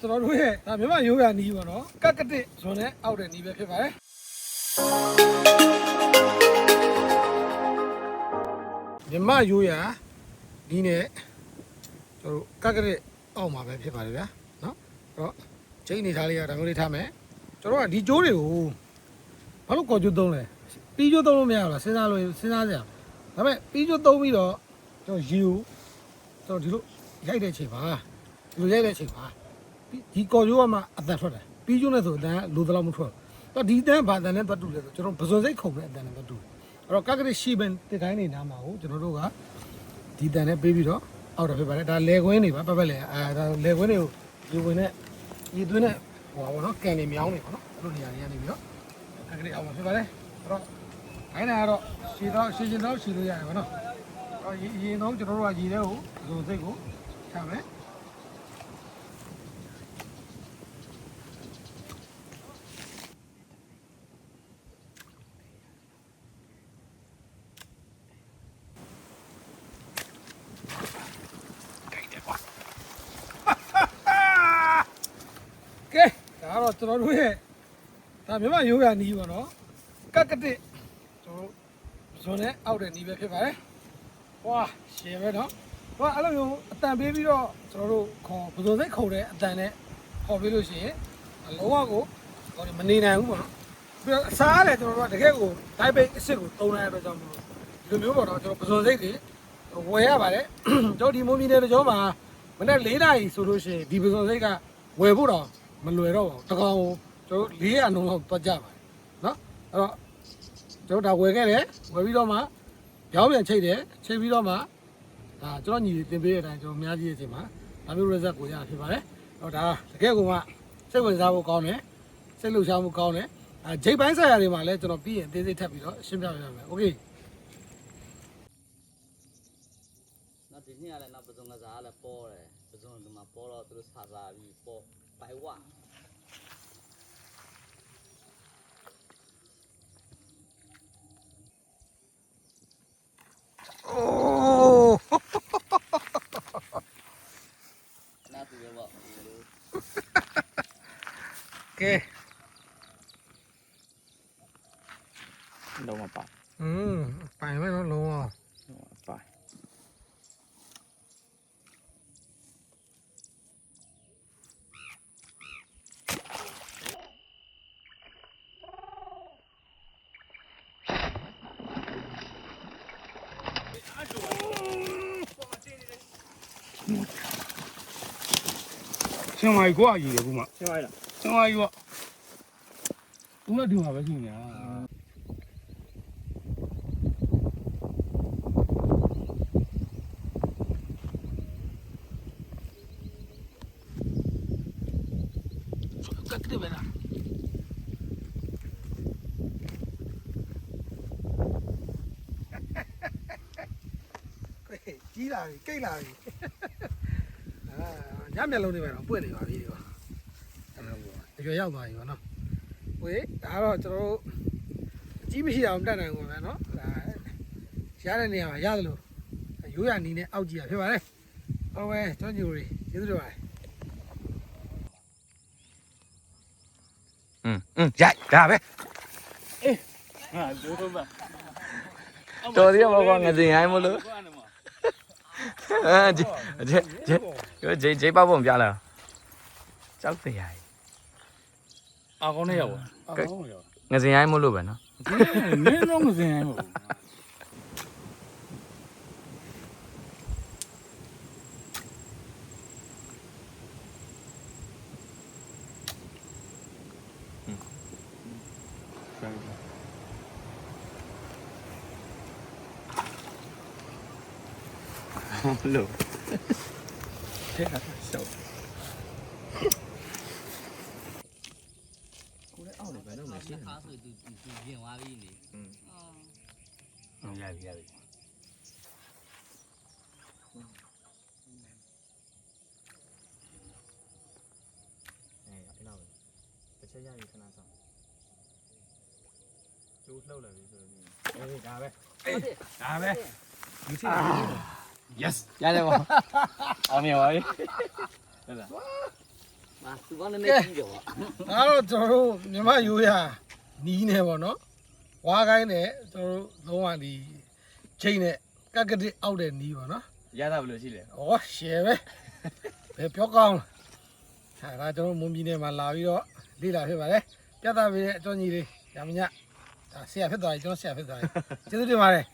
ကျွန်တော်တို့ရဲ့ဒါမြန်မာရိုးရာနီးပါတော့ကက်ကတစ်ဇွန်နဲ့အောက်တဲ့နီးပဲဖြစ်ပါတယ်မြန်မာရိုးရာနီးနဲ့ကျွန်တော်တို့ကက်ကတစ်အောက်မှာပဲဖြစ်ပါတယ်ဗျာနော်အဲ့တော့ချိန်နေထားလေးကဒါမျိုးလေးထားမယ်ကျွန်တော်ကဒီကျိုးတွေကိုဘာလို့ကော်ကျိုးသုံးလဲပြီးကျိုးသုံးလို့မရဘူးလားစဉ်းစားလို့စဉ်းစားကြရဒါပေမဲ့ပြီးကျိုးသုံးပြီးတော့ကျွန်တော်ရီကိုကျွန်တော်ဒီလိုရိုက်တဲ့အချိန်ပါဒီ လိုရိုက်တဲ့အချိန်ပါဒီကော်ရိုးကမှအတန်ထွက်တယ်ပြီးကျုံးနဲ့ဆိုအတန်ကလိုသလောက်မထွက်ဘူးတော့ဒီအတန်ဘာအတန်နဲ့ပတ်တူလဲဆိုကျွန်တော်ပဇွန်စိတ်ခုံတဲ့အတန်နဲ့ပတ်တူတယ်အဲ့တော့ကက်ကရရှိပန်တစ်ခိုင်းနေနားမှာကိုကျွန်တော်တို့ကဒီအတန်နဲ့ပေးပြီးတော့အောက်တော့ဖြစ်ပါတယ်ဒါလေခွင်းတွေပါပတ်ပတ်လေအဲဒါလေခွင်းတွေကိုဒီဝင်နဲ့ဒီသွင်းနဲ့ဟိုပါဘောနော်ကန်နေမြောင်းနေပါနော်အဲ့လိုနေရာတွေကနေပြီးတော့ကက်ကရအောက်မှာဖြစ်ပါတယ်အဲ့တော့ခိုင်းတာကတော့ရှည်တော့ရှည်ရှည်တော့ရှည်လို့ရတယ်ပါနော်အဲ့တော့ရေတော့ကျွန်တော်တို့ကရေတဲ့ကိုပဇွန်စိတ်ကိုချမယ် ကဲဒါက တော့ကျွန်တော်တို့ရဲ့ဒါမြန်မာရိုးရာနီးပါတော့ကက်ကတစ်ကျွန်တော်တို့ဇွန်နဲ့အောက်တဲ့နီးပဲဖြစ်ပါတယ်ဟွာရှယ်ပဲနော်ဟွာအဲ့လိုမျိုးအတန်ပေးပြီးတော့ကျွန်တော်တို့ခေါ်ဘယ်လိုစိတ်ခုံတဲ့အတန်နဲ့ခေါ်ပေးလို့ရှိရင်အလုံးဝကိုဟိုမနေနိုင်ဘူးပေါ့နော်ပြီးတော့အစားရတယ်ကျွန်တော်တို့ကတကယ်ကို type အစ်စ်ကိုသုံးလိုက်ရတဲ့အတွက်ကြောင့်မလို့ဒီလိုမျိုးပေါ့နော်ကျွန်တော်ပဇွန်စိတ်တွေဝယ်ရပါတယ်ကျွန်တော်ဒီမွန်ပြည်နယ်တစ်ကြောမှာမနေ့၄နာရီဆိုလို့ရှိရင်ဒီပဇွန်စိတ်ကဝယ်ဖို့တော့ မလွယ်တော့ပါဘူးတကောင်ကိုကျွန်တော်တို့400နှုန်းလောက်တွက်ကြပါတယ်เนาะအဲ့တော့ကျွန်တော်ဒါဝယ်ခဲ့တယ်ဝယ်ပြီးတော့မှရောင်းပြန်ချိတ်တယ်ချိတ်ပြီးတော့မှဒါကျွန်တော်ညီတွေတင်ပေးတဲ့အတိုင်းကျွန်တော်အများကြီးအချိန်မှာဒါမျိုး result ကိုရတာဖြစ်ပါတယ်အဲ့တော့ဒါတကယ်ကိုမှစိတ်ဝင်စားဖို့ကောင်းတယ်စိတ်လှုပ်ရှားမှုကောင်းတယ်အဲဂျိတ်ပိုင်းဆိုင်ရာတွေမှာလည်းကျွန်တော်ပြီးရင်အသေးစိတ်ထပ်ပြီးတော့ရှင်းပြပေးရမယ်โอเค နောက်ဒီနေ့ကလည်းနောက်ပစုံကစားကလည်းပေါ်တယ်ပစုံဒီမှာပေါ်တော့သူတို့စာစားပြီးပေါ် ပိုင်ဝโอ้နောက်သူ ဆင်ဝါကြီးကိုအကြီးတယ်ခုမှရှင်းလိုက်လားဆင်ဝါကြီးကဦးလည်းဒီမှာပဲရှိနေတာကက်ကလေးပဲလားကြီးလာပြီကိတ်လာပြီအာည မျက်လုံးတွေပဲတော့ပွင့်နေပါပြီဒီကောအဲ့လိုပေါ့အရွယ်ရောက်သွားပြီပေါ့နော်ဝေးဒါကတော့ကျွန်တော်တို့အကြီးမရှိအောင်တက်နိုင်မှာပဲနော်ဒါရတဲ့နေရာမှာရတယ်လို့ရိုးရနီးနဲ့အောက်ကြီးရဖြစ်ပါတယ်ဟုတ်ပဲကျွန်တော်ညီတို့တွေကျေးဇူးတင်ပါတယ် อืมอืมရိုက်ဒါပဲ ဟာဒိုးတော့ပါ တော်သေးပါကွာငစင်ရိုင်းမလို့အာဂျေဂျေ ဂျေဂျေဂျေပေါ့ပုံပြလာကြောက်စရာအာကောင်းနေရောက်အာကောင်းရောက်ငစင်ရိုင်းမလို့ပဲနော်နင်းတော့မစင် ဟုတ်လို့တဲ့ရှောက်ကိုလည်းအောက်နေပဲတော့မရှိခါဆိုသူသူပြင်သွားပြီလေရပြီရပြီအဲအဲ့တော့တစ်ချက်ရရင်ခဏ ဆောင်ကျိုးလှုပ်လာပြီဆိုတော့အေးဒါပဲအေးဒါပဲဒီစီ yes ရတယ်ပေါ့အောင်မြင်ပါပြီဟုတ်လားမအာသူကလည်းနည်းကြီးတယ်ပေါ့ဒါတော့ကျွန်တော်တို့မြမရိုးရနီးနေပေါ့နော်ဝါကိုင်းနဲ့ကျွန်တော်တို့လုံးဝဒီချိန်နဲ့ကက်ကတိအောက်တဲ့နီးပေါ့နော်ရတာဘယ်လိုရှိလဲဩရှယ်ပဲဘယ်ပြောကောင်းလဲဟာဒါကျွန်တော်မွန်ပြည်နယ်မှာလာပြီးတော့လေ့လာဖြစ်ပါတယ်ပြသပေးတဲ့အကြောင်းကြီးလေးရမညဒါဆရာဖြစ်သွားပြီကျွန်တော်ဆရာဖြစ်သွားပြီကျေးဇူးတင်ပါတယ်